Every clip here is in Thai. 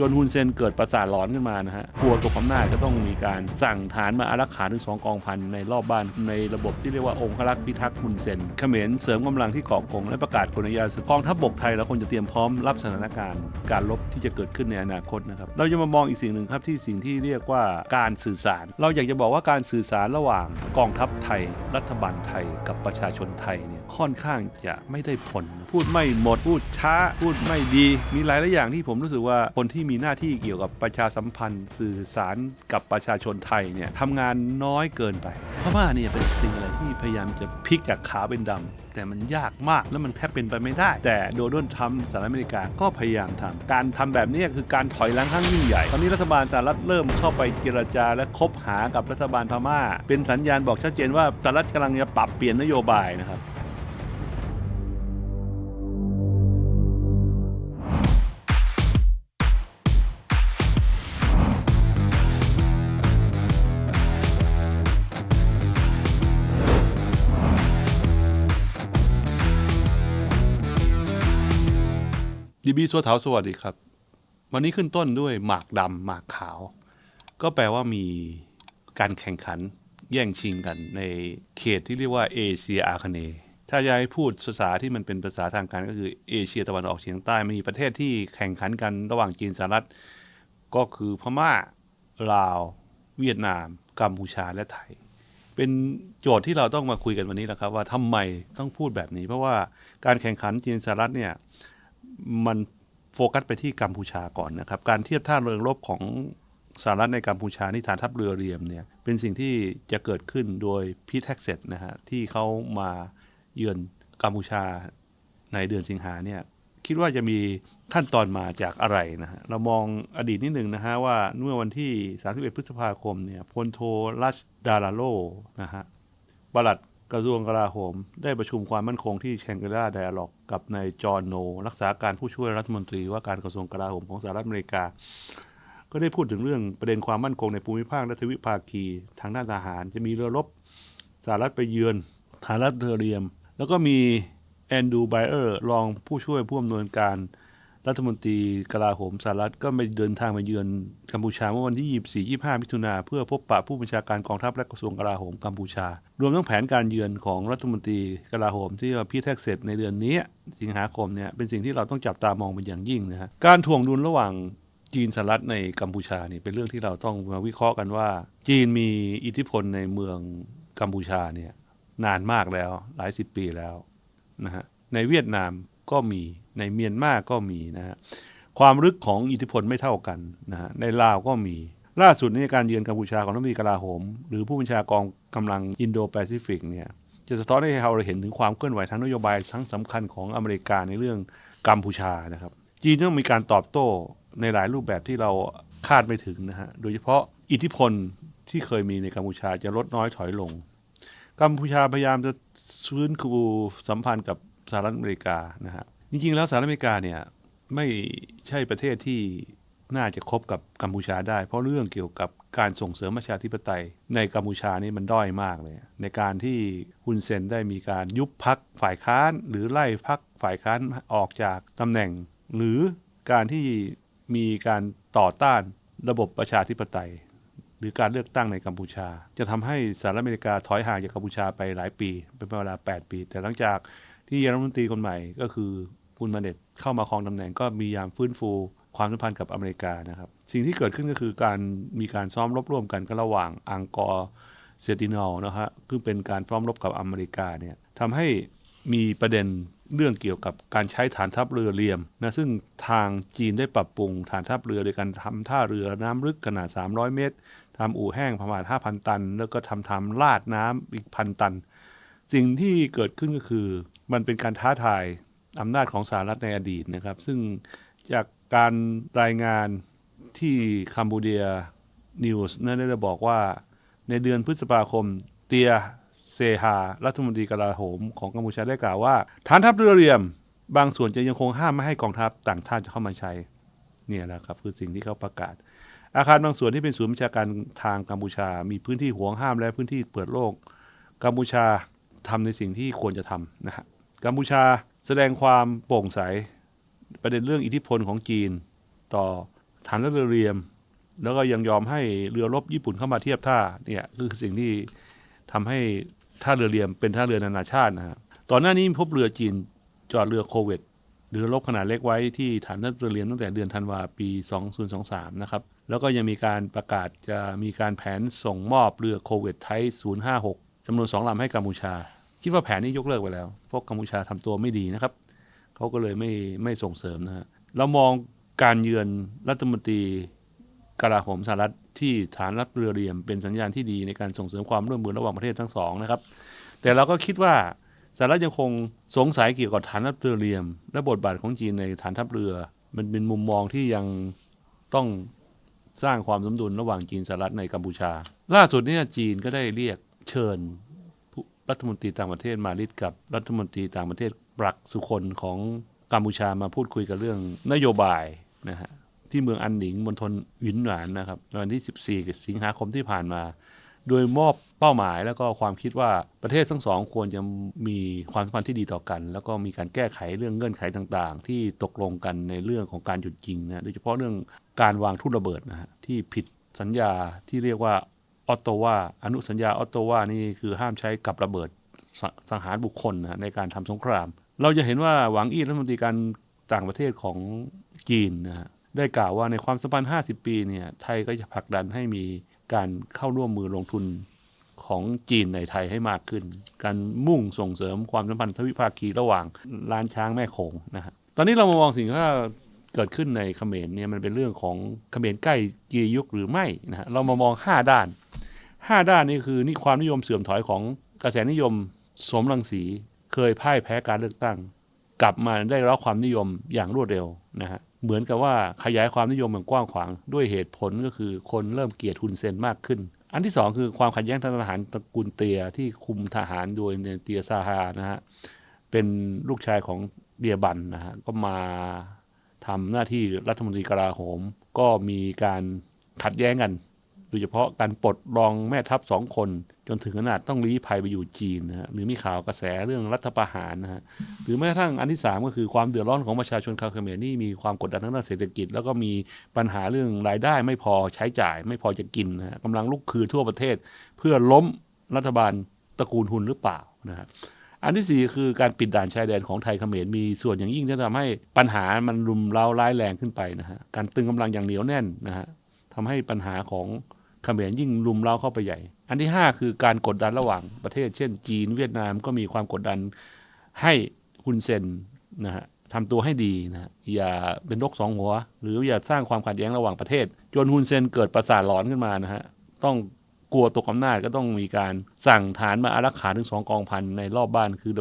จนฮุนเซนเกิดประสาทหลอนขึ้นมานะฮะกลัวตัวความหน้าจก็ต้องมีการสั่งฐานมาอารักขาถึงสองกองพันในรอบบ้านในระบบที่เรียกว่าองครักษ์พิทักษ์ฮุนเซนเขมรเสริมกำลังที่เกาะกงและประกาศกลยาศึกกองทัพบกไทยเราควรจะเตรียมพร้อมรับสถานการณ์การรบที่จะเกิดขึ้นในอนาคตนะครับเราจะมามองอีกสิ่งหนึ่งครับที่สิ่งที่เรียกว่าการสื่อสาร เราอยากจะบอกว่าการสื่อสารระหว่างกองทัพไทย รัฐบาลไทย กับประชาชนไทยเนี่ยค่อนข้างจะไม่ได้ผล พูดไม่หมดพูดช้า พูดไม่ดี มีหลายหลายอย่างที่ผมรู้สึกว่าคนที่มีหน้าที่เกี่ยวกับประชาสัมพันธ์สื่อสารกับประชาชนไทยเนี่ยทำงานน้อยเกินไป เพราะว่าเนี่ยเป็นสิ่งอะไรที่พยายามจะพลิกจากขาวเป็นดำแต่มันยากมากแล้วมันแทบเป็นไปไม่ได้ แต่โดนัลด์ทรัมป์สหรัฐอเมริกาก็พยายามทำการทำแบบนี้คือการถอยหลังครั้งยิ่งใหญ่ ตอนนี้รัฐบาลสหรัฐเริ่มเข้าไปเจรจาและคบหากับรัฐบาลพม่า เป็นสัญญาณบอกชัดเจนว่าสหรัฐกำลังจะปรับเปลี่ยนนโยบายนะครับ ดีบีสัวเถาสวัสดีครับ วันนี้ขึ้นต้นด้วยหมากดำหมากขาว ก็แปลว่ามีการแข่งขันแย่งชิงกันในเขตที่เรียกว่าเอเชียอาคเนย์ถ้าจะให้พูดภาษาที่มันเป็นภาษาทางการก็คือเอเชียตะวันออกเฉียงใต้มีประเทศที่แข่งขันกันระหว่างจีนสหรัฐ ก็คือพม่าลาว เวียดนาม กัมพูชาและไทย เป็นโจทย์ที่เราต้องมาคุยกันวันนี้แหละครับ ว่าทำไมต้องพูดแบบนี้ เพราะว่าการแข่งขันจีนสหรัฐเนี่ย มันโฟกัสไปที่กัมพูชาก่อนนะครับ การเทียบท่าเรือรบของสหรัฐในกัมพูชาที่ฐานทัพเรือเรียมเนี่ยเป็นสิ่งที่จะเกิดขึ้นโดยพีแท็กเซตนะฮะที่เขามาเยือนกัมพูชาในเดือนสิงหาเนี่ยคิดว่าจะมีขั้นตอนมาจากอะไรนะฮะเรามองอดีตนิดหนึ่งนะฮะว่าเมื่อวันที่ 31 พฤษภาคมเนี่ยพลโทรัชดาราโลนะฮะปลัด กระทรวงกลาโหม ได้ประชุมความมั่นคงที่แชงกรีลาไดอะล็อกกับนายจอห์นโน รักษาการผู้ช่วยรัฐมนตรีว่าการกระทรวงกลาโหมของสหรัฐอเมริกา ก็ได้พูดถึงเรื่องประเด็นความมั่นคงในภูมิภาคและทวิภาคีทางด้านทหาร จะมีเรือรบสหรัฐไปเยือนฐานรัฐเทอเรียม แล้วก็มีแอนดูไบเออร์รองผู้ช่วยผู้อำนวยการ รัฐมนตรีกลาโหมสหรัฐก็ไปเดินทางมาเยือนกัมพูชาเมื่อวันที่ 24 25 มิถุนาเพื่อพบปะผู้บัญชาการกองทัพและกระทรวงกลาโหมกัมพูชา รวมทั้งแผนการเยือนของรัฐมนตรีกลาโหมที่พี่แท็กเสร็จในเดือนนี้ สิงหาคมเนี่ยเป็นสิ่งที่เราต้องจับตามองเป็นอย่างยิ่งนะฮะการถ่วงดุลระหว่างจีนสหรัฐในกัมพูชานี่เป็นเรื่องที่เราต้องมาวิเคราะห์กันว่า จีนมีอิทธิพลในเมืองกัมพูชาเนี่ยนานมากแล้วหลายสิบปีแล้วนะฮะในเวียดนาม ก็มีในเมียนมาก็มีนะฮะความลึกของอิทธิพลไม่เท่ากันนะฮะในลาวก็มี ล่าสุดในการเยือนกัมพูชาของรัฐมนตรีกลาโหม หรือผู้บัญชากองกำลังอินโดแปซิฟิกเนี่ยจะสะท้อนให้เราเห็นถึงความเคลื่อนไหวทางนโยบายทั้งสำคัญของอเมริกาในเรื่องกัมพูชานะครับ จีนต้องมีการตอบโต้ในหลายรูปแบบที่เราคาดไม่ถึงนะฮะโดยเฉพาะอิทธิพลที่เคยมีในกัมพูชาจะลดน้อยถอยลงกัมพูชาพยายามจะฟื้นฟูสัมพันธ์กับ สหรัฐอเมริกานะฮะจริงๆ แล้วสหรัฐอเมริกาเนี่ยไม่ใช่ประเทศที่น่าจะคบกับกัมพูชาได้ เพราะเรื่องเกี่ยวกับการส่งเสริมประชาธิปไตย ในกัมพูชานี่มันด้อยมากเลย ในการที่ฮุนเซนได้มีการยุบพักฝ่ายค้าน หรือไล่พักฝ่ายค้านออกจากตำแหน่ง หรือการที่มีการต่อต้านระบบประชาธิปไตย หรือการเลือกตั้งในกัมพูชา จะทำให้สหรัฐอเมริกาถอยห่างจากกัมพูชาไปหลายปี เป็นเวลา 8 ปี แต่หลังจาก ที่รัฐมนตรีคนใหม่ก็คือคุณมาเน็ตเข้ามาครองตำแหน่งก็มียามฟื้นฟูความสัมพันธ์กับอเมริกานะครับ สิ่งที่เกิดขึ้นก็คือการมีการซ้อมรบร่วมกันกันระหว่างอังกอร์เซตินอลนะฮะคือเป็นการซ้อมรบกับอเมริกาเนี่ยทำให้มีประเด็นเรื่องเกี่ยวกับการใช้ฐานทัพเรือเรียมนะซึ่งทางจีนได้ปรับปรุงฐานทัพเรือโดยการทำท่าเรือน้ำลึกขนาด 300 เมตรทำอู่แห้งประมาณ 5,000 ตัน แล้วก็ทำทำลาดน้ำอีกพันตัน สิ่งที่เกิดขึ้นก็คือ มันเป็นการท้าทายอำนาจของสหรัฐในอดีตนะครับ ซึ่งจากการรายงานที่คัมบูเดียนิวส์นั้นได้บอกว่าในเดือนพฤษภาคมเตียเซฮารัฐมนตรีกลาโหมของกัมพูชาได้กล่าวว่า ฐานทัพเรือเรียม บางส่วนจะยังคงห้ามไม่ให้กองทัพต่างชาติจะเข้ามาใช้ เนี่ยแหละครับ คือสิ่งที่เขาประกาศ อาคารบางส่วนที่เป็นศูนย์บัญชาการทางกัมพูชา มีพื้นที่ห่วงห้ามและพื้นที่เปิดโลก กัมพูชาทำในสิ่งที่ควรจะทำนะฮะ กัมพูชาแสดงความโปร่งใส ประเด็นเรื่องอิทธิพลของจีน ต่อฐานเรือเรียม แล้วก็ยังยอมให้เรือรบญี่ปุ่นเข้ามาเทียบท่าเนี่ยคือสิ่งที่ทำให้ท่าเรือเรียมเป็นท่าเรือนานาชาตินะฮะตอนหน้านี้พบเรือจีนจอดเรือโคเวตเรือรบขนาดเล็กไว้ที่ฐานทัพเรือเรียมตั้งแต่เดือนธันวาปี 2023 นะครับ แล้วก็ยังมีการประกาศจะมีการแผนส่งมอบเรือโคเวตไทย056จำนวน 2 ลำให้กัมพูชา คิดว่าแผนนี้ยกเลิกไปแล้ว เพราะกัมพูชาทำตัวไม่ดีนะครับ เขาก็เลยไม่ไม่ส่งเสริมนะฮะเรามองการเยือนรัฐมนตรีกลาโหมสหรัฐที่ฐานรับเรือเรียมเป็นสัญญาณที่ดีในการส่งเสริมความร่วมมือระหว่างประเทศทั้งสองนะครับ แต่เราก็คิดว่าสหรัฐยังคงสงสัยเกี่ยวกับฐานทัพเรือเรียม และบทบาทของจีนในฐานทัพเรือ มันเป็นมุมมองที่ยังต้องสร้างความสมดุลระหว่างจีนสหรัฐในกัมพูชา ล่าสุดเนี่ยจีนก็ได้เรียกเชิญ รัฐมนตรีต่างประเทศมาลิดกับรัฐมนตรีต่างประเทศปรักสุคนของกัมพูชามาพูดคุยกับเรื่องนโยบายนะฮะที่เมืองอันหนิงมณฑลหวินหนานนะครับวันที่ 14 สิงหาคมที่ผ่านมา โดยมอบเป้าหมายแล้วก็ความคิดว่าประเทศทั้งสองควรจะมีความสัมพันธ์ที่ดีต่อกัน แล้วก็มีการแก้ไขเรื่องเงื่อนไขต่าง ๆ ที่ตกลงกันในเรื่องของการหยุดยิงนะโดยเฉพาะเรื่องการวางทุ่นระเบิดนะฮะที่ผิดสัญญาที่เรียกว่า ออตโตวาอนุสัญญาออตโตวานี่คือห้ามใช้กับระเบิดสสังหารบุคคลนะในการทำสงคราม เราจะเห็นว่าหวังอี้รัฐมนตรีการต่างประเทศของจีนนะฮะได้กล่าวว่าในความสัมพันธ์ 50 ปีเนี่ยไทยก็จะผลักดันให้มีการเข้าร่วมมือลงทุนของจีนในไทยให้มากขึ้น การมุ่งส่งเสริมความสัมพันธ์ทวิภาคีระหว่างล้านช้างแม่โขงนะฮะตอนนี้เรามามองสิ่งที่เกิดขึ้นในเขมรเนี่ยมันเป็นเรื่องของเขมรใกล้จียุคหรือไม่นะฮะเรามามอง 5 ด้าน 5 ด้านนี่คือนี่ความนิยมเสื่อมถอยของกระแสนิยม สมรังสีเคยพ่ายแพ้การเลือกตั้ง กลับมาได้รับความนิยมอย่างรวดเร็วนะฮะเหมือนกับว่าขยายความนิยมอย่างกว้างขวาง ด้วยเหตุผลก็คือคนเริ่มเกลียดฮุนเซนมากขึ้น อันที่สองคือความขัดแย้งทางทหารตระกูลเตียที่คุมทหารโดยเตียซาฮานะฮะเป็นลูกชายของเดียบันนะฮะก็มาทำหน้าที่รัฐมนตรีกลาโหม ก็มีการขัดแย้งกัน โดยเฉพาะการปลดรองแม่ทัพสองคน จนถึงขนาดต้องลี้ภัยไปอยู่จีนนะฮะหรือมีข่าวกระแสเรื่องรัฐประหารนะฮะหรือแม้กระทั่งอันที่ 3 ก็คือความเดือดร้อนของประชาชนชาวเขมรนี่มีความกดดันทางด้านเศรษฐกิจ แล้วก็มีปัญหาเรื่องรายได้ไม่พอใช้จ่าย ไม่พอจะกินนะฮะกำลังลุกคือทั่วประเทศ เพื่อล้มรัฐบาลตระกูลหุนหรือเปล่านะฮะอันที่สี่คือการปิดด่านชายแดนของไทยเขมรมีส่วนอย่างยิ่งที่ทำให้ปัญหามันรุมเร้าร้ายแรงขึ้นไปนะฮะการตึงกำลังอย่างเหนียวแน่นนะฮะทำให้ปัญหาของ ขมรยิ่งรุมเร้าเข้าไปใหญ่ อันที่ 5 คือการกดดันระหว่างประเทศ เช่น จีนเวียดนามก็มีความกดดันให้ฮุนเซนนะฮะทำตัวให้ดีนะอย่าเป็นนกสองหัว หรืออย่าสร้างความขัดแย้งระหว่างประเทศ จนฮุนเซนเกิดประสาทหลอนขึ้นมานะฮะต้องกลัวตกอำนาจก็ต้องมีการสั่งฐานมาอารักขาถึงสองกองพันในรอบบ้านคือ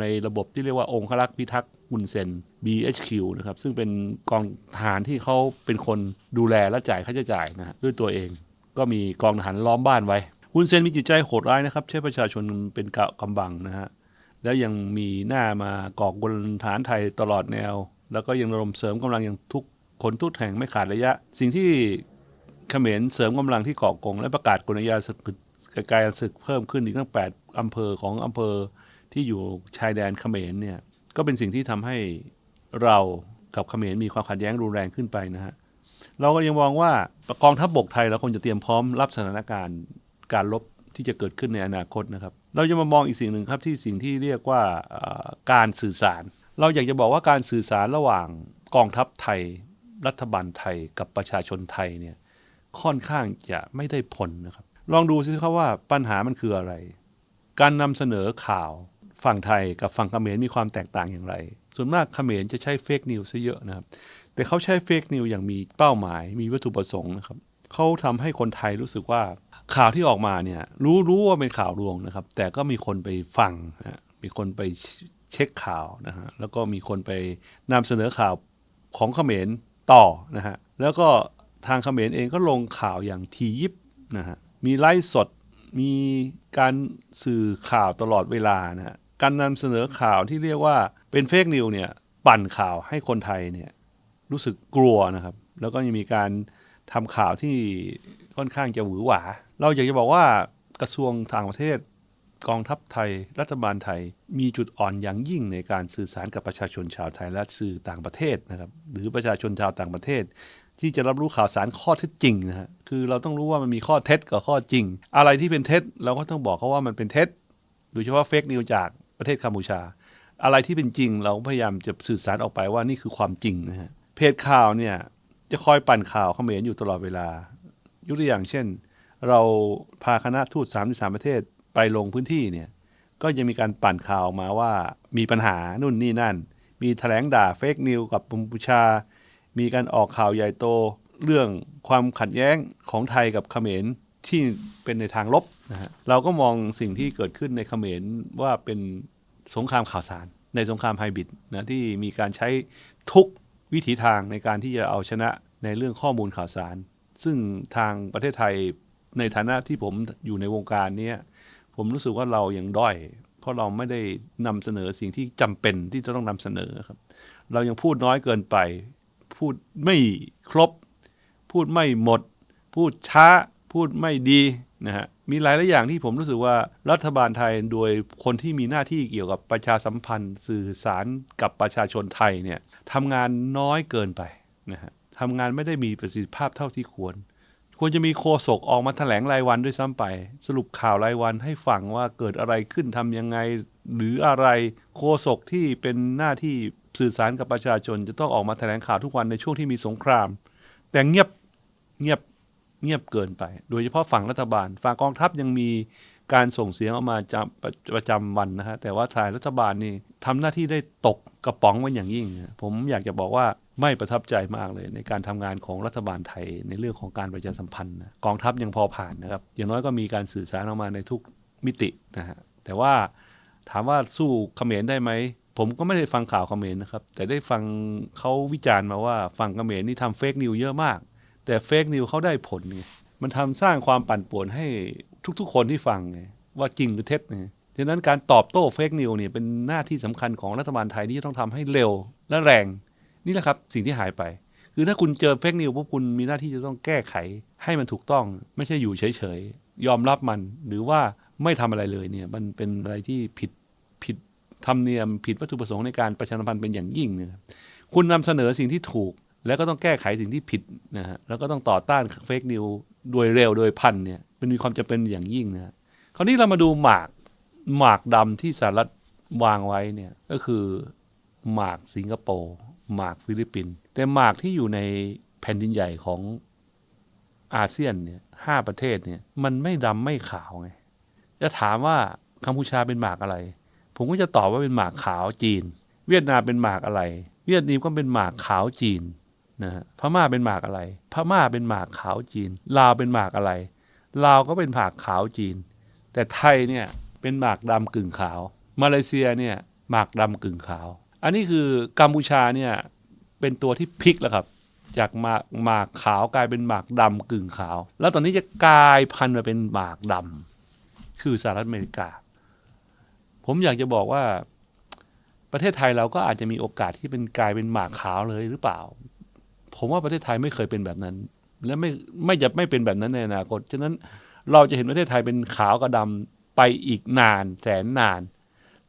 ในระบบที่เรียกว่าองครักษ์พิทักษ์ฮุนเซน BHQ นะครับซึ่งเป็นกองทหารที่เขาเป็นคนดูแลและจ่ายค่าใช้จ่ายนะฮะด้วยตัวเอง ก็มีกองทหารล้อมบ้านไว้ฮุนเซนมีจิตใจโหดร้ายนะครับ ใช้ประชาชนเป็นกะกำบังนะฮะแล้วยังมีหน้ามาก่อกวนฐานไทยตลอดแนว แล้วก็ยังระดมเสริมกำลังอย่างทุกคนทุกแห่งไม่ขาดระยะ สิ่งที่เขมรเสริมกำลังที่เก่อกงและประกาศกลยาศึกกายศึกเพิ่มขึ้นอีกตั้ง 8อำเภอของอำเภอที่อยู่ชายแดนเขมรเนี่ยก็เป็นสิ่งที่ทำให้เรากับเขมรมีความขัดแย้งรุนแรงขึ้นไปนะฮะ เราก็ยังมองว่ากองทัพบบกไทยเราควรจะเตรียมพร้อมรับสถานการณ์การรบที่จะเกิดขึ้นในอนาคตนะครับ เราจะมามองอีกสิ่งหนึ่งครับที่สิ่งที่เรียกว่าการสื่อสาร เราอยากจะบอกว่าการสื่อสารระหว่างกองทัพไทย รัฐบาลไทยกับประชาชนไทยเนี่ยค่อนข้างจะไม่ได้ผลนะครับ ลองดูสิครับว่าปัญหามันคืออะไร การนำเสนอข่าวฝั่งไทยกับฝั่งเขมรมีความแตกต่างอย่างไร ส่วนมากเขมรจะใช้เฟกนิวซะเยอะนะครับ แต่เขาใช้เฟกนิวอย่างมีเป้าหมายมีวัตถุประสงค์นะครับเขาทำให้คนไทยรู้สึกว่าข่าวที่ออกมาเนี่ยรู้รู้ว่าเป็นข่าวลวงนะครับ แต่ก็มีคนไปฟังนะมีคนไปเช็คข่าวนะฮะแล้วก็มีคนไปนำเสนอข่าวของเขมรต่อนะฮะแล้วก็ทางเขมรเองก็ลงข่าวอย่างทียิบนะฮะมีไลฟ์สดมีการสื่อข่าวตลอดเวลานะฮะการนำเสนอข่าวที่เรียกว่าเป็นเฟกนิวเนี่ยปั่นข่าวให้คนไทยเนี่ย รู้สึกกลัวนะครับ แล้วก็ยังมีการทำข่าวที่ค่อนข้างจะหวือหวา เราอยากจะบอกว่ากระทรวงต่างประเทศ กองทัพไทย รัฐบาลไทย มีจุดอ่อนอย่างยิ่งในการสื่อสารกับประชาชนชาวไทยและสื่อต่างประเทศนะครับ หรือประชาชนชาวต่างประเทศ ที่จะรับรู้ข่าวสารข้อเท็จจริงนะฮะคือเราต้องรู้ว่ามันมีข้อเท็จกับข้อจริง อะไรที่เป็นเท็จ เราก็ต้องบอกเขาว่ามันเป็นเท็จโดยเฉพาะเฟกนิวจากประเทศกัมพูชา อะไรที่เป็นจริง เราพยายามจะสื่อสารออกไปว่านี่คือความจริงนะฮะ เพจข่าวเนี่ย จะคอยปั่นข่าวเขมรอยู่ตลอดเวลายกตัวอย่างเช่น เราพาคณะทูต33ประเทศไปลงพื้นที่เนี่ยก็ยังมีการปั่นข่าวออกมาว่ามีปัญหานู่นนี่นั่น มีแถลงด่าเฟกนิวกับกัมพูชา มีการออกข่าวใหญ่โตเรื่องความขัดแย้งของไทยกับเขมรที่เป็นในทางลบนะฮะเราก็มองสิ่งที่เกิดขึ้นในเขมรว่าเป็นสงครามข่าวสาร ในสงครามไฮบริดนะที่มีการใช้ทุก วิถีทางในการที่จะเอาชนะในเรื่องข้อมูลข่าวสาร ซึ่งทางประเทศไทยในฐานะที่ผมอยู่ในวงการนี้ผมรู้สึกว่าเรายังด้อย เพราะเราไม่ได้นำเสนอสิ่งที่จำเป็นที่จะต้องนำเสนอครับ เรายังพูดน้อยเกินไป พูดไม่ครบ พูดไม่หมด พูดช้า พูดไม่ดีนะฮะ มีหลายหลายอย่างที่ผมรู้สึกว่ารัฐบาลไทยโดยคนที่มีหน้าที่เกี่ยวกับประชาสัมพันธ์ สื่อสารกับประชาชนไทยเนี่ยทำงานน้อยเกินไปนะฮะทำงานไม่ได้มีประสิทธิภาพเท่าที่ควร ควรจะมีโฆษกออกมาแถลงรายวันด้วยซ้ำไป สรุปข่าวรายวันให้ฟังว่าเกิดอะไรขึ้นทำยังไง หรืออะไรโฆษกที่เป็นหน้าที่สื่อสารกับประชาชน จะต้องออกมาแถลงข่าวทุกวันในช่วงที่มีสงคราม แต่เงียบเงียบ เงียบเกินไป โดยเฉพาะฝั่งรัฐบาล ฝั่งกองทัพยังมีการส่งเสียงออกมาจำประประจำวันนะฮะแต่ว่าทายรัฐบาลนี่ทำหน้าที่ได้ตกกระป๋องไว้อย่างยิ่ง ผมอยากจะบอกว่าไม่ประทับใจมากเลยในการทำงานของรัฐบาลไทยในเรื่องของการประชาสัมพันธ์นะกองทัพยังพอผ่านนะครับ อย่างน้อยก็มีการสื่อสารออกมาในทุกมิตินะฮะแต่ว่าถามว่าสู้เขมรได้ไหมผมก็ไม่ได้ฟังข่าวเขมรนะครับ แต่ได้ฟังเขาวิจารณ์มาว่าฝั่งเขมรนี่ทำเฟกนิวเยอะมาก แต่เฟกนิวเขาได้ผลไงมันทำสร้างความปั่นป่วนให้ทุกๆ คนที่ฟังไงว่าจริงหรือเท็จไงดังนั้นการตอบโต้เฟกนิวเนี่ยเป็นหน้าที่สำคัญของรัฐบาลไทยที่จะต้องทำให้เร็วและแรง นี่แหละครับสิ่งที่หายไป คือถ้าคุณเจอเฟกนิวพวกคุณมีหน้าที่จะต้องแก้ไขให้มันถูกต้อง ไม่ใช่อยู่เฉยๆ ยอมรับมันหรือว่าไม่ทำอะไรเลยเนี่ยมันเป็นอะไรที่ผิดผิดธรรมเนียม ผิดวัตถุประสงค์ในการประชาสัมพันธ์เป็นอย่างยิ่งนะครับคุณนำเสนอสิ่งที่ถูก แล้วก็ต้องแก้ไขสิ่งที่ผิดนะฮะแล้วก็ต้องต่อต้านเฟกนิวโดยเร็วโดยพันเนี่ยเป็นมีความจำเป็นอย่างยิ่งนะคราวนี้เรามาดูหมากหมากดำที่สหรัฐวางไว้เนี่ยก็คือหมากสิงคโปร์หมากฟิลิปปินส์แต่หมากที่อยู่ในแผ่นดินใหญ่ของอาเซียนเนี่ยห้าประเทศเนี่ยมันไม่ดำไม่ขาวไงจะถามว่ากัมพูชาเป็นหมากอะไร ผมก็จะตอบว่าเป็นหมากขาวจีน เวียดนามเป็นหมากอะไร เวียดนามก็เป็นหมากขาวจีน นะฮะพม่าเป็นหมากอะไร พม่าเป็นหมากขาวจีน ลาวเป็นหมากอะไร ลาวก็เป็นหมากขาวจีน แต่ไทยเนี่ยเป็นหมากดำกึ่งขาว มาเลเซียเนี่ยหมากดำกึ่งขาว อันนี้คือกัมพูชาเนี่ยเป็นตัวที่พลิกแล้วครับ จากหมากหมากขาวกลายเป็นหมากดำกึ่งขาว แล้วตอนนี้จะกลายพันธุ์มาเป็นหมากดำคือสหรัฐอเมริกา ผมอยากจะบอกว่าประเทศไทยเราก็อาจจะมีโอกาสที่เป็นกลายเป็นหมากขาวเลยหรือเปล่า ผมว่าประเทศไทยไม่เคยเป็นแบบนั้น และไม่ไม่จะไม่เป็นแบบนั้นในอนาคต ฉะนั้นเราจะเห็นประเทศไทยเป็นขาวกับดำไปอีกนานแสนนาน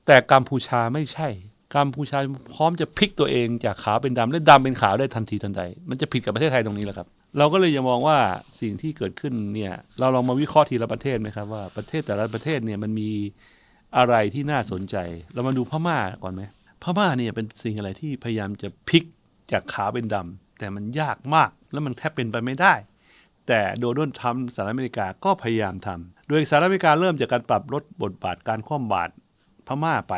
แต่กัมพูชาไม่ใช่กัมพูชาพร้อมจะพลิกตัวเองจากขาวเป็นดำและดำเป็นขาวได้ทันทีทันใด มันจะผิดกับประเทศไทยตรงนี้แหละครับ เราก็เลยจะมองว่าสิ่งที่เกิดขึ้นเนี่ยเราลองมาวิเคราะห์ทีละประเทศไหมครับว่าประเทศแต่ละประเทศเนี่ยมันมีอะไรที่น่าสนใจ เรามาดูพม่าก่อนไหมพม่าเนี่ยเป็นสิ่งอะไรที่พยายามจะพลิกจากขาวเป็นดำ แต่มันยากมากแล้วมันแทบเป็นไปไม่ได้ แต่โดนัลด์ทรัมป์สหรัฐอเมริกาก็พยายามทำโดยสหรัฐอเมริกาเริ่มจากการปรับลดบทบาทการคว่ำบาตรพม่าไป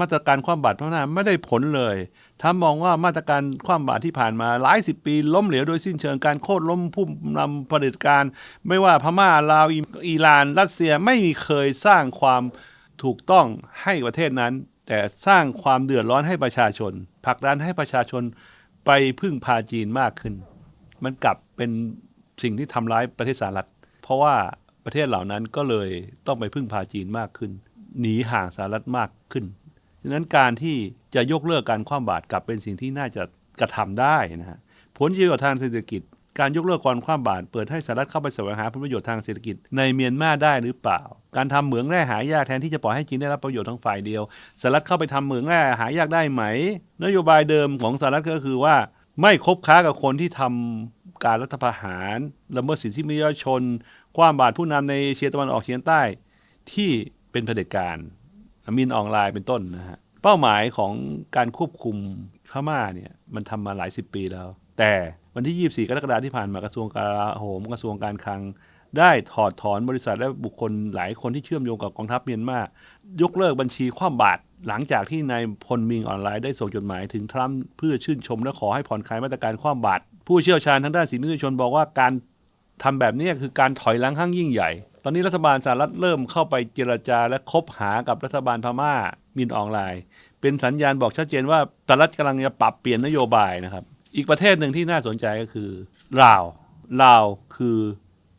มาตรการคว่ำบาตรพม่าไม่ได้ผลเลยทำมองว่ามาตรการคว่ำบาตรที่ผ่านมาหลายสิบปี ล้มเหลวโดยสิ้นเชิงการโค่นล้มผู้นำเผด็จการ ไม่ว่าพม่าลาวอิหร่าน รัสเซียไม่มีเคยสร้างความถูกต้องให้ประเทศนั้น แต่สร้างความเดือดร้อนให้ประชาชนผลักดันให้ประชาชน ไปพึ่งพาจีนมากขึ้น มันกลับเป็นสิ่งที่ทำร้ายประเทศสหรัฐ เพราะว่าประเทศเหล่านั้นก็เลยต้องไปพึ่งพาจีนมากขึ้น หนีห่างสหรัฐมากขึ้นฉะนั้นการที่จะยกเลิกการคว่ำบาตรกลับเป็นสิ่งที่น่าจะกระทำได้นะฮะผลประโยชน์ทางเศรษฐกิจ การยกเลิกการคว่ำบาตรเปิดให้สหรัฐเข้าไปแสวงหาผลประโยชน์ทางเศรษฐกิจในเมียนมาได้หรือเปล่า การทำเหมืองแร่หายากแทนที่จะปล่อยให้จีนได้รับประโยชน์ทางฝ่ายเดียวสหรัฐเข้าไปทำเหมืองแร่หายากได้ไหม นโยบายเดิมของสหรัฐก็คือว่าไม่คบค้ากับคนที่ทำการรัฐประหารละเมิดสิทธิมนุษยชน ความบาดผู้นำในเอเชียตะวันออกเฉียงใต้ ที่เป็นเผด็จการมินออนไลน์เป็นต้นนะฮะเป้าหมายของการควบคุมพม่าเนี่ยมันทำมาหลายสิบปีแล้ว แต่ วันที่ 24 กรกฎาคมที่ผ่านมากระทรวงกลาโหมกระทรวงการคลัง ได้ถอดถอนบริษัทและบุคคลหลายคนที่เชื่อมโยงกับกองทัพเมียนมายกเลิกบัญชีคว่ำบาตรหลังจากที่นายพลมิงออนไลน์ได้ส่งจดหมายถึงทรัมป์เพื่อชื่นชมและขอให้ผ่อนคลายมาตรการคว่ำบาตรผู้เชี่ยวชาญทางด้านสิทธิมนุษยชนบอกว่าการทำแบบนี้คือการถอยหลังข้างยิ่งใหญ่ ตอนนี้รัฐบาลสหรัฐเริ่มเข้าไปเจรจาและคบหากับรัฐบาลพม่ามินออนไลน์ เป็นสัญญาณบอกชัดเจนว่าสหรัฐกำลังจะปรับเปลี่ยนนโยบายนะครับ อีกประเทศหนึ่งที่น่าสนใจก็คือลาวลาวคือ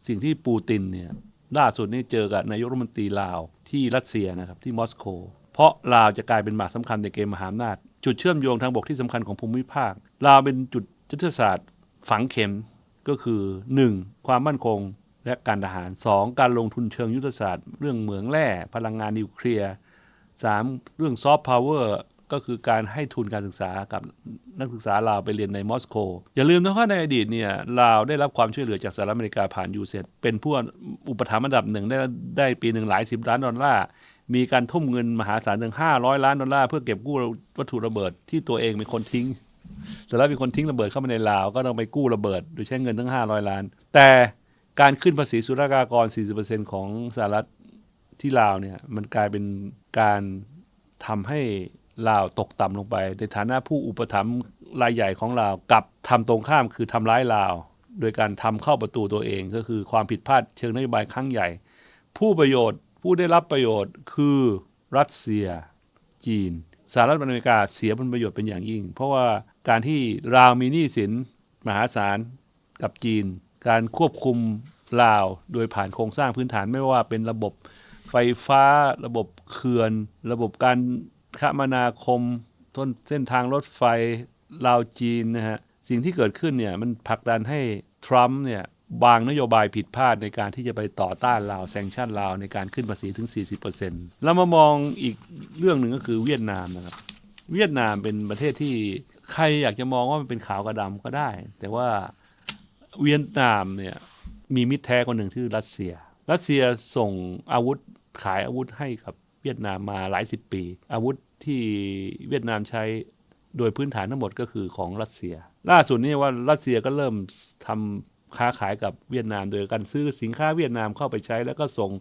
สิ่งที่ปูตินเนี่ยล่าสุดนี่เจอกับนายกรัฐมนตรีลาวที่รัสเซียนะครับที่มอสโกเพราะลาวจะกลายเป็นหมากสำคัญในเกมมหาอำนาจ จุดเชื่อมโยงทางบกที่สำคัญของภูมิภาคลาวเป็นจุดยุทธศาสตร์ฝังเข็มก็คือ 1. ความมั่นคงและการทหาร 2. การลงทุนเชิงยุทธศาสตร์ เรื่องเหมืองแร่พลังงานนิวเคลียร์ 3. เรื่องซอฟต์พาวเวอร์ ก็คือการให้ทุนการศึกษากับนักศึกษาลาวไปเรียนในมอสโก อย่าลืมนะว่าในอดีตเนี่ยลาวได้รับความช่วยเหลือจากสหรัฐอเมริกาผ่านยูเซเป็นผู้อุปถัมภ์อันดับหนึ่งได้ได้ปีหนึ่งหลายสิบล้านดอลลาร์มีการทุ่มเงินมหาศาลถึง500 ล้านดอลลาร์เพื่อเก็บกู้วัตถุระเบิดที่ตัวเองเป็นคนทิ้งสหรัฐเป็นคนทิ้งระเบิดเข้ามาในลาวก็ต้องไปกู้ระเบิดโดยใช้เงินทั้ง 500 ล้าน แต่การขึ้นภาษีสุรากากร 40%ของสหรัฐที่ลาวเนี่ยมันกลายเป็นการทำให้ ลาวตกต่ำลงไป ในฐานะผู้อุปถัมภ์รายใหญ่ของลาวกับทำตรงข้ามคือทำร้ายลาว โดยการทำเข้าประตูตัวเองก็คือความผิดพลาดเชิงนโยบายครั้งใหญ่ ผู้ประโยชน์ผู้ได้รับประโยชน์คือรัสเซีย จีนสหรัฐอเมริกาเสียผลประโยชน์เป็นอย่างยิ่ง เพราะว่าการที่ลาวมีหนี้สินมหาศาลกับจีน การควบคุมลาวโดยผ่านโครงสร้างพื้นฐานไม่ว่าเป็นระบบไฟฟ้า ระบบเขื่อน ระบบการ คมนาคมต้นเส้นทางรถไฟลาวจีนนะฮะสิ่งที่เกิดขึ้นเนี่ยมันผลักดันให้ทรัมป์เนี่ยบางนโยบายผิดพลาดในการที่จะไปต่อต้านลาวแซงชั่นลาวในการขึ้นภาษีถึง 40%แล้วมามองอีกเรื่องหนึ่งก็คือเวียดนามนะครับ เวียดนามเป็นประเทศที่ใครอยากจะมองว่ามันเป็นขาวกับดำก็ได้ แต่ว่าเวียดนามเนี่ยมีมิตรแท้คนหนึ่งที่รัสเซีย รัสเซียส่งอาวุธขายอาวุธให้กับเวียดนามมาหลายสิบปี อาวุธ ที่เวียดนามใช้โดยพื้นฐานทั้งหมดก็คือของรัสเซีย ล่าสุดนี่ว่ารัสเซียก็เริ่มทำค้าขายกับเวียดนามโดยการซื้อสินค้าเวียดนามเข้าไปใช้ แล้วก็ส่ง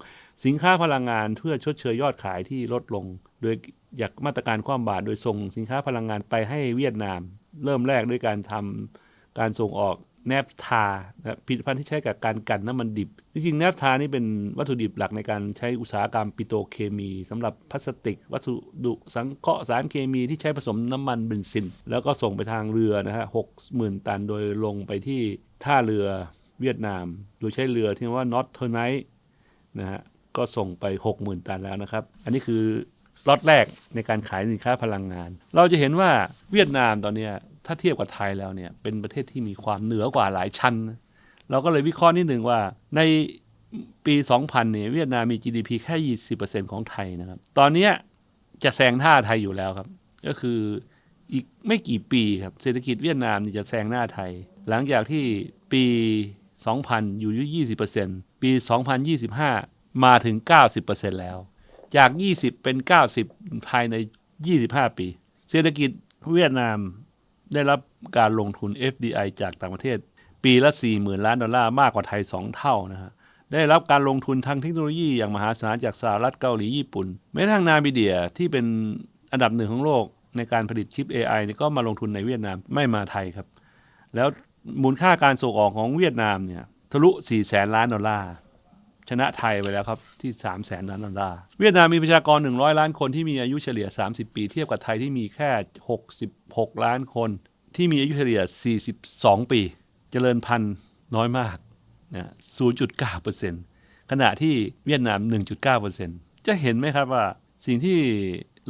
สินค้าพลังงานเพื่อชดเชยยอดขายที่ลดลง โดยอยากมาตรการความบาทโดยส่งสินค้าพลังงานไปให้เวียดนาม เริ่มแรกด้วยการทำการส่งออก แนบทานะผลิตภัณฑ์ที่ใช้กับการกันน้ำมันดิบ จริงๆ แนบทานี่เป็นวัตถุดิบหลักในการใช้อุตสาหกรรมปิโตรเคมีสำหรับพลาสติก วัสดุสังเคราะห์สารเคมีที่ใช้ผสมน้ำมันเบนซิน แล้วก็ส่งไปทางเรือนะฮะหกหมื่นตันโดยลงไปที่ท่าเรือเวียดนาม โดยใช้เรือที่ว่านอตเทอร์ไนท์นะฮะก็ส่งไป 60,000 ตันแล้วนะครับ อันนี้คือล็อตแรกในการขายสินค้าพลังงาน เราจะเห็นว่าเวียดนามตอนเนี้ย ถ้าเทียบกับไทยแล้วเนี่ยเป็นประเทศที่มีความเหนือกว่าหลายชั้น เราก็เลยวิเคราะห์นิดหนึ่งว่าในปี 2000 เนี่ยเวียดนามมี GDP แค่ 20%ของไทยนะครับ ตอนนี้จะแซงหน้าไทยอยู่แล้วครับ ก็คืออีกไม่กี่ปีครับ เศรษฐกิจเวียดนามนี่จะแซงหน้าไทย หลังจากที่ปี 2000 อยู่ที่20%ปี 2025 มาถึง 90%แล้ว จาก 20 เป็น 90 ภายใน 25 ปี เศรษฐกิจเวียดนาม ได้รับการลงทุน FDI จากต่างประเทศ ปีละ 40,000 ล้านดอลลาร์มากกว่าไทย 2 เท่านะฮะได้รับการลงทุนทางเทคโนโลยีอย่างมหาศาลจากสหรัฐเกาหลีญี่ปุ่น แม้ทางนาบิเดียที่เป็นอันดับหนึ่งของโลกในการผลิตชิป AI นี่ก็มาลงทุนในเวียดนามไม่มาไทยครับ แล้วมูลค่าการส่งออกของเวียดนามเนี่ยทะลุ4แสนล้านดอลลาร์ ชนะไทยไปแล้วครับ ที่ 3 0 0แสนล้านดอลลาร์เวียดนามมีประชากร 100 ล้านคนที่มีอายุเฉลี่ย 30 ปี เทียบกับไทยที่มีแค่ 66 ล้านคน ที่มีอายุเฉลี่ย 42 ปีเจริญพันธุ์น้อยมากนะ0.9%ขณะที่เวียดนาม 1.9%จะเห็นไหมครับว่าสิ่งที่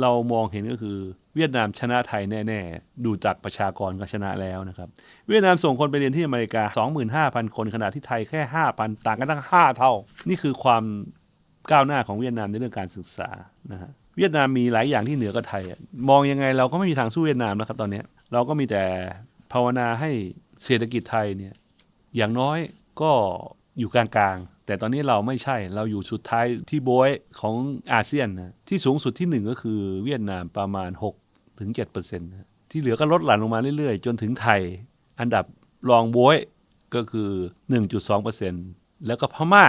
เรามองเห็นก็คือ เวียดนามชนะไทยแน่ ๆ ดูจากประชากรก็ชนะแล้วนะครับ เวียดนามส่งคนไปเรียนที่อเมริกา 25,000 คนขณะที่ไทยแค่ 5,000 ต่างกันตั้ง 5 เท่า นี่คือความก้าวหน้าของเวียดนามในเรื่องการศึกษานะฮะเวียดนามมีหลายอย่างที่เหนือกว่าไทย มองยังไงเราก็ไม่มีทางสู้เวียดนามแล้วครับตอนนี้เราก็มีแต่ภาวนาให้เศรษฐกิจไทยเนี่ยอย่างน้อยก็อยู่กลางๆ แต่ตอนนี้เราไม่ใช่ เราอยู่สุดท้ายที่โบยของอาเซียนนะ ที่สูงสุดที่หนึ่งก็คือเวียดนามประมาณ 6 ถึง7%นะที่เหลือก็ลดหลั่นลงมาเรื่อยๆ จนถึงไทย อันดับรองโบยก็คือ 1.2%แล้วก็พม่า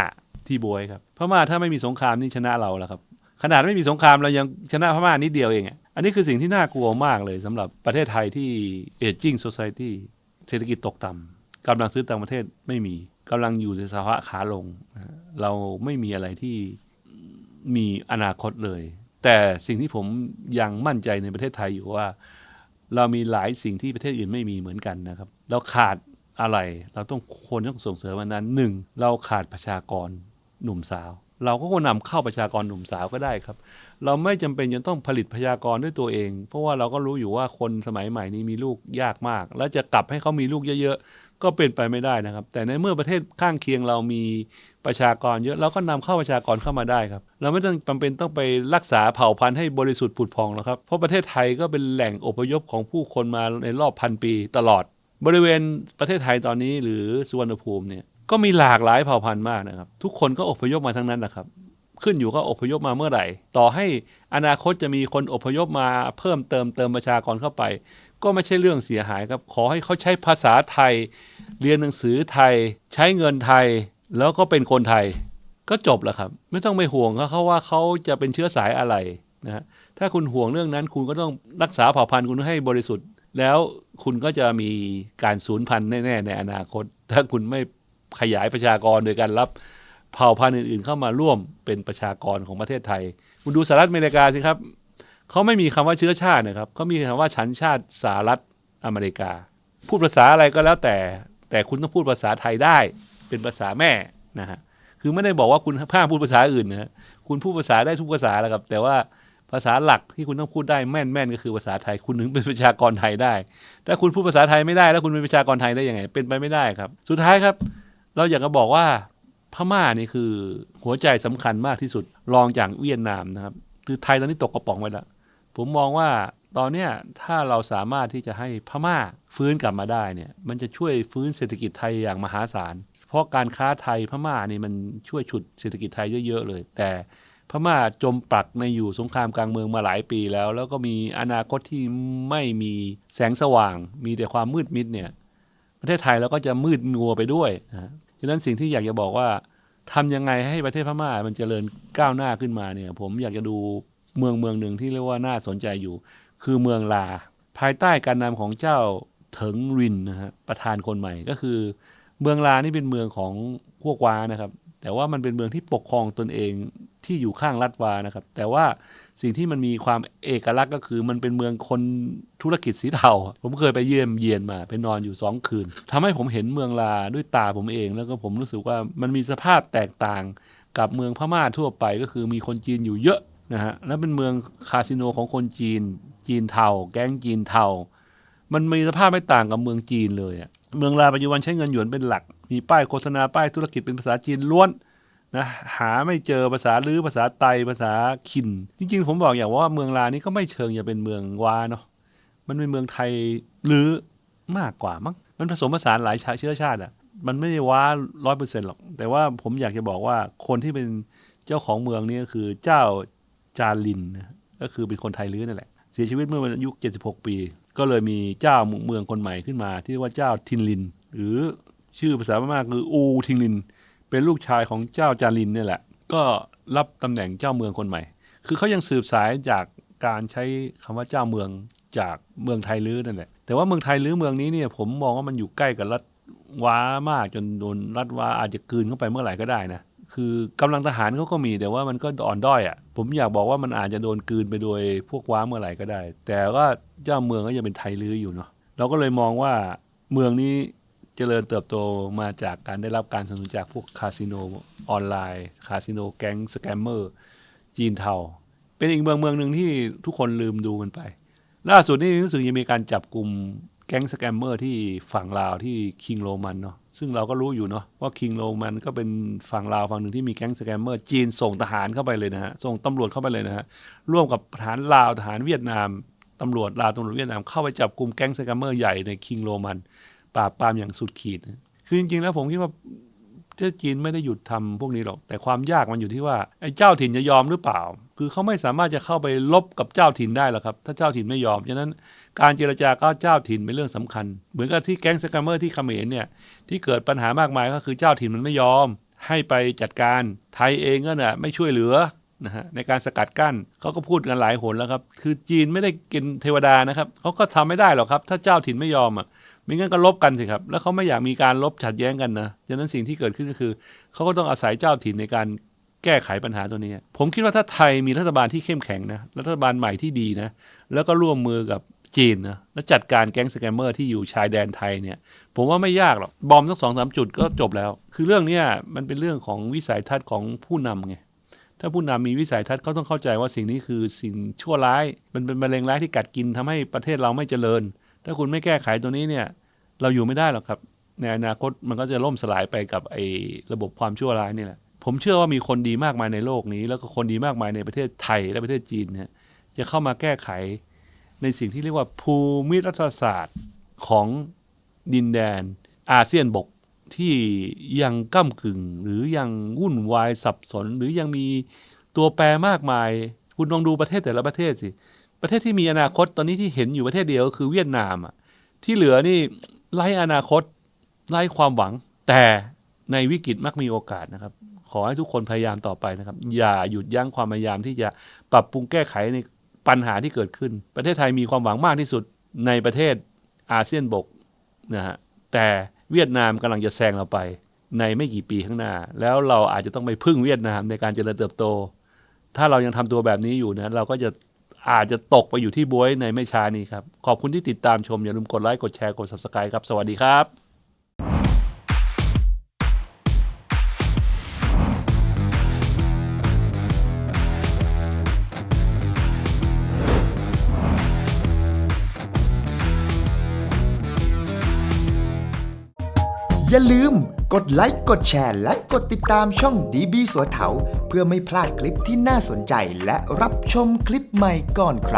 ที่โบยครับ พม่าถ้าไม่มีสงครามนี่ชนะเราแล้วครับ ขนาดไม่มีสงครามเรายังชนะพม่านิดเดียวเองอะอันนี้คือสิ่งที่น่ากลัวมากเลยสำหรับประเทศไทยที่ aging society เศรษฐกิจตกต่ำกำลังซื้อต่างประเทศไม่มีกำลังอยู่ในสภาวะขาลง เราไม่มีอะไรที่มีอนาคตเลย แต่สิ่งที่ผมยังมั่นใจในประเทศไทยอยู่ว่า เรามีหลายสิ่งที่ประเทศอื่นไม่มีเหมือนกันนะครับ เราขาดอะไร เราต้องควรต้องส่งเสริมมันนั้นหนึ่งเราขาดประชากรหนุ่มสาว เราก็ควรนำเข้าประชากรหนุ่มสาวก็ได้ครับ เราไม่จำเป็นจะต้องผลิตประชากรด้วยตัวเอง เพราะว่าเราก็รู้อยู่ว่าคนสมัยใหม่นี้มีลูกยากมาก แล้วจะกลับให้เขามีลูกเยอะๆก็เป็นไปไม่ได้นะครับ แต่ในเมื่อประเทศข้างเคียงเรามี ประชากรเยอะเราก็นำเข้าประชากรเข้ามาได้ครับ เราไม่ต้องจำเป็นต้องไปรักษาเผ่าพันธุ์ให้บริสุทธิ์ผุดพองหรอกครับ เพราะประเทศไทยก็เป็นแหล่งอพยพของผู้คนมาในรอบพันปีตลอด บริเวณประเทศไทยตอนนี้หรือสุวรรณภูมิเนี่ยก็มีหลากหลายเผ่าพันธุ์มากนะครับ ทุกคนก็อพยพมาทั้งนั้นนะครับ ขึ้นอยู่ก็อพยพมาเมื่อไหร่ ต่อให้อนาคตจะมีคนอพยพมาเพิ่มเติมเติมประชากรเข้าไป ก็ไม่ใช่เรื่องเสียหายครับ ขอให้เขาใช้ภาษาไทย เรียนหนังสือไทย ใช้เงินไทย แล้วก็เป็นคนไทยก็จบแล้วครับ ไม่ต้องไปห่วงเขาว่าเขาจะเป็นเชื้อสายอะไรนะฮะถ้าคุณห่วงเรื่องนั้น คุณก็ต้องรักษาเผ่าพันธุ์คุณให้บริสุทธิ์ แล้วคุณก็จะมีการสูญพันธุ์แน่ๆในอนาคต ถ้าคุณไม่ขยายประชากรโดยการรับเผ่าพันธุ์อื่นๆ เข้ามาร่วมเป็นประชากรของประเทศไทย คุณดูสหรัฐอเมริกาสิครับเขาไม่มีคำว่าเชื้อชาตินะครับเขามีคำว่าชั้นชาติสหรัฐอเมริกา พูดภาษาอะไรก็แล้วแต่ แต่คุณต้องพูดภาษาไทยได้ เป็นภาษาแม่นะฮะคือไม่ได้บอกว่าคุณห้ามพูดภาษาอื่นนะคุณพูดภาษาได้ทุกภาษาแหละครับ แต่ว่าภาษาหลักที่คุณต้องพูดได้แม่นแม่นก็คือภาษาไทย คุณถึงเป็นประชากรไทยได้ ถ้าคุณพูดภาษาไทยไม่ได้ แล้วคุณเป็นประชากรไทยได้ยังไง เป็นไปไม่ได้ครับ สุดท้ายครับ เราอยากจะบอกว่าพม่านี่คือหัวใจสำคัญมากที่สุดรองจากเวียดนามนะครับ คือไทยตอนนี้ตกกระป๋องไปแล้วผมมองว่าตอนเนี้ยถ้าเราสามารถที่จะให้พม่าฟื้นกลับมาได้เนี่ยมันจะช่วยฟื้นเศรษฐกิจไทยอย่างมหาศาล เพราะการค้าไทยพม่านี่มันช่วยฉุดเศรษฐกิจไทยเยอะๆเลย แต่พม่าจมปลักในอยู่สงครามกลางเมืองมาหลายปีแล้ว แล้วก็มีอนาคตที่ไม่มีแสงสว่าง มีแต่ความมืดมิดเนี่ย ประเทศไทยเราก็จะมืดงัวไปด้วยนะฮะฉะนั้นสิ่งที่อยากจะบอกว่าทำยังไงให้ประเทศพม่ามันเจริญก้าวหน้าขึ้นมาเนี่ย ผมอยากจะดูเมืองเมืองหนึ่งที่เรียกว่าน่าสนใจอยู่ คือเมืองลา ภายใต้การนำของเจ้าเถิงรินนะฮะประธานคนใหม่ก็คือ เมืองลานี่เป็นเมืองของพวกวานะครับ แต่ว่ามันเป็นเมืองที่ปกครองตนเองที่อยู่ข้างรัฐวานะครับ แต่ว่าสิ่งที่มันมีความเอกลักษณ์ก็คือมันเป็นเมืองคนธุรกิจสีเทา ผมเคยไปเยี่ยมเยียนมาไปนอนอยู่สองคืนทำให้ผมเห็นเมืองลาด้วยตาผมเอง แล้วก็ผมรู้สึกว่ามันมีสภาพแตกต่างกับเมืองพม่าทั่วไปก็คือมีคนจีนอยู่เยอะนะฮะแล้วเป็นเมืองคาสิโนของคนจีน จีนเทา แก๊งจีนเทา มันมีสภาพไม่ต่างกับเมืองจีนเลยอะ เมืองลาปัจจุบันใช้เงินหยวนเป็นหลัก มีป้ายโฆษณาป้ายธุรกิจเป็นภาษาจีนล้วนนะหาไม่เจอภาษาลือภาษาไตภาษาคิน จริงๆ ผมบอกอย่างว่าเมืองลานี่ก็ไม่เชิงจะเป็นเมืองวาเนาะมันเป็นเมืองไทยลือมากกว่ามั้งมันผสมผสานหลายชาเชื้อชาติอะมันไม่ได้ว้าร้อยเปอร์เซ็นต์หรอก แต่ว่าผมอยากจะบอกว่าคนที่เป็นเจ้าของเมืองนี่ก็คือเจ้าจาริน ก็คือเป็นคนไทยลื้อนั่นแหละ เสียชีวิตเมื่ออายุ 76 ปี ก็เลยมีเจ้าเมืองคนใหม่ขึ้นมา ที่เรียกว่าเจ้าทินลิน หรือชื่อภาษาพม่าคืออูทินลิน เป็นลูกชายของเจ้าจารินนี่แหละ ก็รับตำแหน่งเจ้าเมืองคนใหม่ คือเขายังสืบสายจากการใช้คำว่าเจ้าเมืองจากเมืองไทยลื้อนั่นแหละ แต่ว่าเมืองไทยลื้อเมืองนี้เนี่ยผมมองว่ามันอยู่ใกล้กับรัฐว้ามากจนโดนรัฐว้าอาจจะกลืนเข้าไปเมื่อไหร่ก็ได้นะ คือกำลังทหารเขาก็มีแต่ว่ามันก็อ่อนด้อยอะ่ะ ผมอยากบอกว่ามันอาจจะโดนกืนไปโดยพวกว้าเมื่อไหร่ก็ได้ แต่ว่าเจ้าเมืองก็ยังเป็นไทยลื้ออยู่เนาะเราก็เลยมองว่าเมืองนี้เจริญเติบโตมาจากการได้รับการสนับสนุนจากพวกคาสิโนออนไลน์ คาสิโนแก๊งสแกมเมอร์ จีนเทา เป็นอีกเมืองเมืองหนึ่งที่ทุกคนลืมดูมันไป ล่าสุดนี่รู้สึกยังมีการจับกลุ่มแก๊งสแกมเมอร์ที่ฝั่งลาวที่คิงโรมันเนาะ ซึ่งเราก็รู้อยู่เนาะว่าคิงโรมันก็เป็นฝั่งลาวฝั่งหนึ่งที่มีแก๊งสแกมเมอร์จีนส่งทหารเข้าไปเลยนะฮะส่งตำรวจเข้าไปเลยนะฮะร่วมกับทหารลาวทหารเวียดนามตำรวจลาวตำรวจเวียดนามเข้าไปจับกลุ่มแก๊งสแกมเมอร์ใหญ่ในคิงโรมันปราบปรามอย่างสุดขีด คือจริงๆแล้วผมคิดว่า ทศจีนไม่ได้หยุดทำพวกนี้หรอก แต่ความยากมันอยู่ที่ว่าไอ้เจ้าถิ่นจะยอมหรือเปล่า คือเขาไม่สามารถจะเข้าไปลบกับเจ้าถิ่นได้หรอกครับ ถ้าเจ้าถิ่นไม่ยอม ฉะนั้นการเจรจาก็เจ้าถิ่นเป็นเรื่องสำคัญ เหมือนกับที่แก๊งสแกมเมอร์ที่เขมรเนี่ยที่เกิดปัญหามากมายก็คือเจ้าถิ่นมันไม่ยอม ให้ไปจัดการ ไทยเองก็น่ะไม่ช่วยเหลือนะฮะในการสกัดกั้นเขาก็พูดกันหลายหนแล้วครับ คือจีนไม่ได้กินเทวดานะครับเขาก็ทำไม่ได้หรอกครับ ถ้าเจ้าถิ่นไม่ยอมอะ ไม่งั้นก็ลบกันสิครับ แล้วเขาไม่อยากมีการลบขัดแย้งกันนะฉะนั้นสิ่งที่เกิดขึ้นก็คือ เขาก็ต้องอาศัยเจ้าถิ่นในการแก้ไขปัญหาตัวนี้ ผมคิดว่าถ้าไทยมีรัฐบาลที่เข้มแข็งนะ รัฐบาลใหม่ที่ดีนะ แล้วก็ร่วมมือกับจีนนะ แล้วจัดการแก๊งสแกมเมอร์ที่อยู่ชายแดนไทยเนี่ย ผมว่าไม่ยากหรอก บอมทั้งสองสามจุดก็จบแล้ว คือเรื่องนี้มันเป็นเรื่องของวิสัยทัศน์ของผู้นำไง ถ้าผู้นำมีวิสัยทัศน์เขาต้องเข้าใจว่าสิ่งนี้คือสิ่งชั่วร้าย มันเป็นมะเร็งร้ายที่กัดกินทำให้ประเทศเราไม่เจริญ ถ้าคุณไม่แก้ไขตัวนี้เนี่ย เราอยู่ไม่ได้หรอกครับ ในอนาคตมันก็จะล่มสลายไปกับไอ้ระบบความชั่วร้ายนี่แหละ ผมเชื่อว่ามีคนดีมากมายในโลกนี้ แล้วก็คนดีมากมายในประเทศไทยและประเทศจีนเนี่ยจะเข้ามาแก้ไขในสิ่งที่เรียกว่าภูมิรัฐศาสตร์ของดินแดนอาเซียนบกที่ยังก้ากึ่ง หรือยังวุ่นวายสับสน หรือยังมีตัวแปรมากมาย คุณลองดูประเทศแต่ละประเทศสิ ประเทศที่มีอนาคตตอนนี้ที่เห็นอยู่ประเทศเดียวก็คือเวียดนามอะที่เหลือนี่ไร้อนาคตไร้ความหวัง แต่ในวิกฤตมักมีโอกาสนะครับ ขอให้ทุกคนพยายามต่อไปนะครับ อย่าหยุดยั้งความพยายามที่จะปรับปรุงแก้ไขในปัญหาที่เกิดขึ้น ประเทศไทยมีความหวังมากที่สุดในประเทศอาเซียนบกนะฮะแต่เวียดนามกำลังจะแซงเราไปในไม่กี่ปีข้างหน้า แล้วเราอาจจะต้องไปพึ่งเวียดนามในการเจริญเติบโต ถ้าเรายังทำตัวแบบนี้อยู่นะเราก็จะ อาจจะตกไปอยู่ที่บวยในไม่ช้านี้ครับ ขอบคุณที่ติดตามชม อย่าลืมกดไลค์ กดแชร์ กด subscribe ครับ สวัสดีครับอย่าลืม กดไลค์กดแชร์ และกดติดตามช่องดีบีสัวเถาเพื่อไม่พลาดคลิปที่น่าสนใจและรับชมคลิปใหม่ก่อนใคร